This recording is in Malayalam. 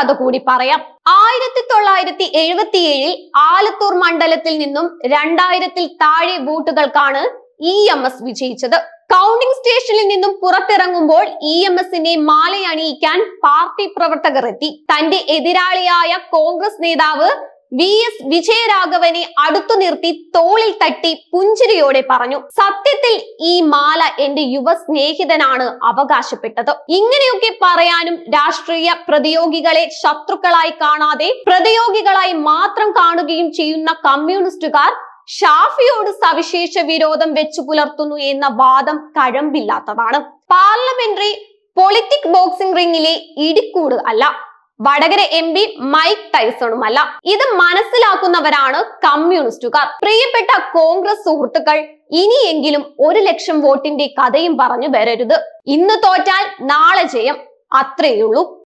കഥ കൂടി പറയാം. ആയിരത്തി തൊള്ളായിരത്തി എഴുപത്തിയേഴിൽ ആലത്തൂർ മണ്ഡലത്തിൽ നിന്നും രണ്ടായിരത്തിൽ താഴെ വോട്ടുകൾക്കാണ് ഇ എം എസ് വിജയിച്ചത്. കൗണ്ടിംഗ് സ്റ്റേഷനിൽ നിന്നും പുറത്തിറങ്ങുമ്പോൾ ഇ എം എസിനെ മാലയണിയിക്കാൻ പാർട്ടി പ്രവർത്തകർ എത്തി. തന്റെ എതിരാളിയായ കോൺഗ്രസ് നേതാവ് വി എസ് വിജയരാഘവനെ അടുത്തു നിർത്തി തോളിൽ തട്ടി പുഞ്ചിരിയോടെ പറഞ്ഞു സത്യത്തിൽ ഈ മാല എന്റെ യുവ സ്നേഹിതനാണ് അവകാശപ്പെട്ടത്. ഇങ്ങനെയൊക്കെ പറയാനും രാഷ്ട്രീയ പ്രതിയോഗികളെ ശത്രുക്കളായി കാണാതെ പ്രതിയോഗികളായി മാത്രം കാണുകയും ചെയ്യുന്ന കമ്മ്യൂണിസ്റ്റുകാർ ഷാഫിയോട് സവിശേഷ വിരോധം വെച്ചു പുലർത്തുന്നു എന്ന വാദം കഴമ്പില്ലാത്തതാണ്. പാർലമെന്ററി പൊളിറ്റിക് ബോക്സിംഗ് റിംഗിലെ ഇടിക്കൂട് അല്ല വടകര എം പി മൈക്ക് ടൈസണുമല്ല. ഇത് മനസ്സിലാക്കുന്നവരാണ് കമ്മ്യൂണിസ്റ്റുകാർ. പ്രിയപ്പെട്ട കോൺഗ്രസ് സുഹൃത്തുക്കൾ ഇനിയെങ്കിലും ഒരു ലക്ഷം വോട്ടിന്റെ കഥയും പറഞ്ഞു വരരുത്. ഇന്ന് തോറ്റാൽ നാളെ ജയം. അത്രയുള്ളൂ